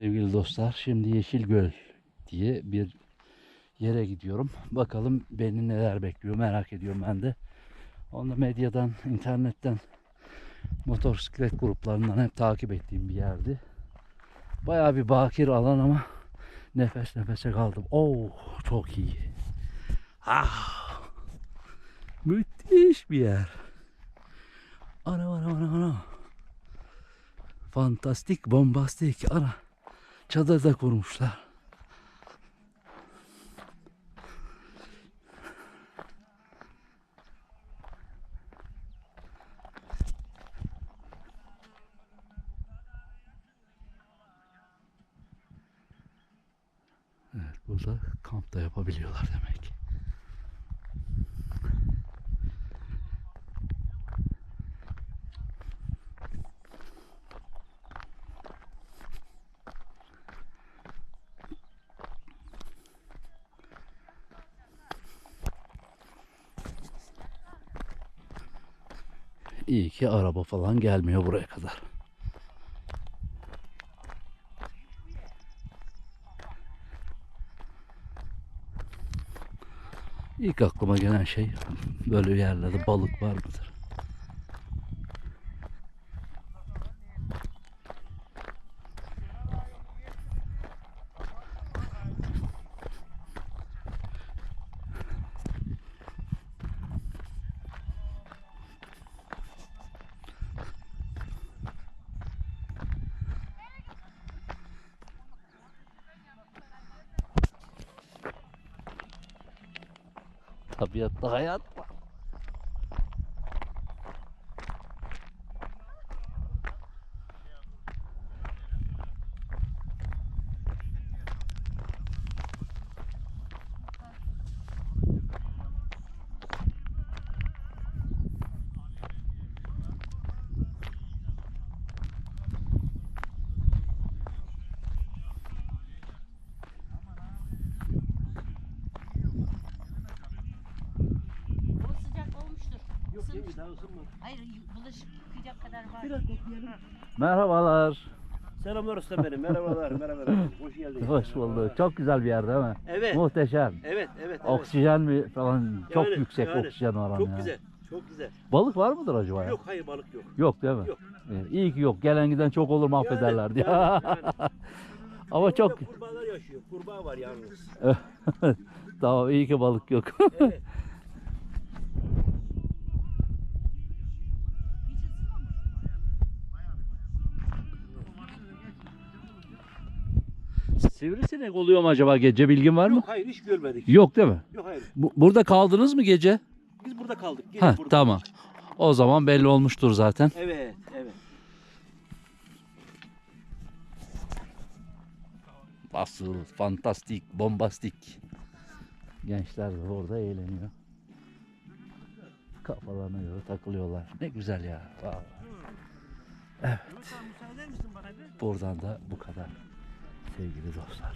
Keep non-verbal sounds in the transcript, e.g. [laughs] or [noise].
Sevgili dostlar, şimdi Yeşilgöl diye bir yere gidiyorum. Bakalım beni neler bekliyor merak ediyorum ben de. Onu da medyadan, internetten, motosiklet gruplarından hep takip ettiğim bir yerdi. Bayağı bir bakir alan ama nefes nefese kaldım. Oo, çok iyi. Ah, müthiş bir yer. Ana ana ana ana. Fantastik, bombastik. Ana. Çadır da kurmuşlar. Evet, burada kamp da yapabiliyorlar demek. İyi ki araba falan gelmiyor buraya kadar. İlk aklıma gelen şey böyle yerlerde balık var mıdır? ابيض تعيط Daha ısınmadı. Hayır bulaşık yıkayacak kadar var. Biraz bekleyelim. Merhabalar. Selamlar usta benim. Merhabalar, merhabalar. Hoş geldin. Hoş bulduk. Çok güzel bir yer değil mi? Evet. Muhteşem. Evet, evet, evet. Oksijen mi falan çok Yani, yüksek yani. oksijen oranı Çok ya. güzel, çok güzel. Balık var mıdır acaba? Yok, hayır balık yok. Yok değil mi? Yok. İyi ki yok. Gelen giden çok olur mahvederler diye. Yani, yani. [laughs] Ama çok Kurbağalar yaşıyor. Kurbağa var yalnız. [laughs] tamam iyi ki balık yok. Evet. Sivrisinek oluyor mu acaba gece bilgin var mı? Yok, hayır hiç görmedik. Yok değil mi? Yok, hayır. Bu- burada kaldınız mı gece? Biz burada kaldık. Gelin Ha burada. tamam. O zaman belli olmuştur zaten. Evet, evet. Asıl fantastik, bombastik. Gençler de orada eğleniyor. Kafalarına göre takılıyorlar. Ne güzel ya. Vallahi. Bir? Buradan da bu kadar sevgili dostlar.